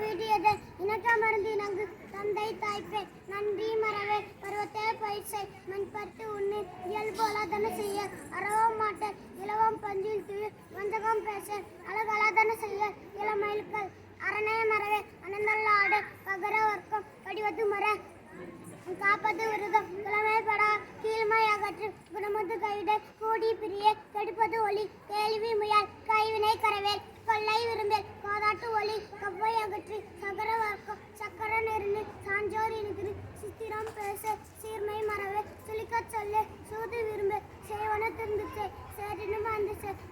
வீடியது இணக்க மருந்து நங்கு தந்தை தாய்ப்பே நன்றி மறவே பருவத்தே பயிற்சை மண்பட்டு உண்ணு இயல்போலாதன செய்ய அறவும் மாட்ட இலவம் பஞ்சில் துயு வஞ்சகம் பேச அழகலா அழகலாதன செய்ய இளமயில்கள் அரணே மறவே அனந்தல்ல ஆடு பகர வர்க்கம் கடிவது மர காப்பது விருதம் கிழமைப்படா கீழ்மை அகற்று குணமுது கைடை கூடி பிரிய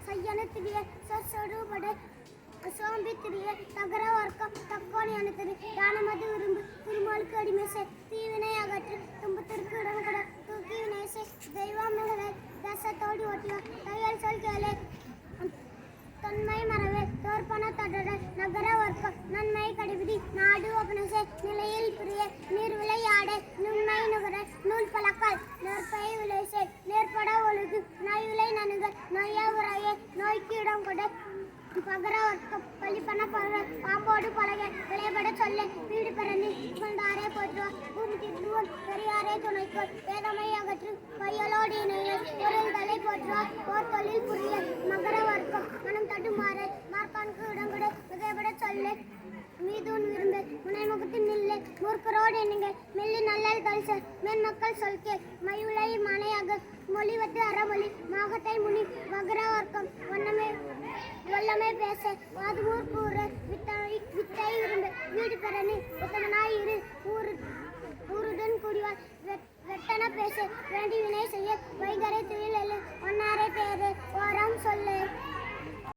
சேரினும் திரிய சொற்சொடுபட சோம்பி திரிய தகர வர்க்கம் தக்கோணி அணுத்தது தானமது விரும்பு திருமாலுக்கு அடிமேசை தீவினை அகற்று துன்பத்திற்கு இடம் தூக்கி வினேசை தெய்வம் மிகவே தசத்தோடி தையல் சொல் தொன்மை மறவே. வீடு பிறந்து கொண்டாரே போற்றுவார் பூமி திருவன் பெரியாரே துணைக்கோள். வேதமை அகற்று கையலோடு இணைய பொருள் தலை போற்றுவா போர் தொழில் புரிய மகர வர்க்கம். மனம் தட்டுமாறு மார்க்கானுக்கு இடங்கொடு மிகைப்பட சொல்லு. மீதூன் விரும்பு முனைமுகத்து நில்லு. மூர்க்கரோடு எண்ணுங்க மெல்லி நல்லல் கல்ச மென்மக்கள் சொல்கே மயுளை மனையாக மொழிவத்து அறமொழி. மாகத்தை முனி மகர வர்க்கம். வண்ணமே வல்லமே பேச. வாதுமூர் கூற வித்தை வித்தாய் விரும்பு வீடு பெறனு உத்தமனாய் இரு. ஊரு ஊருடன் கூடிவார் வெட்- வெட்டன பேச. வேண்டி வினை செய்ய வைகரை துயில்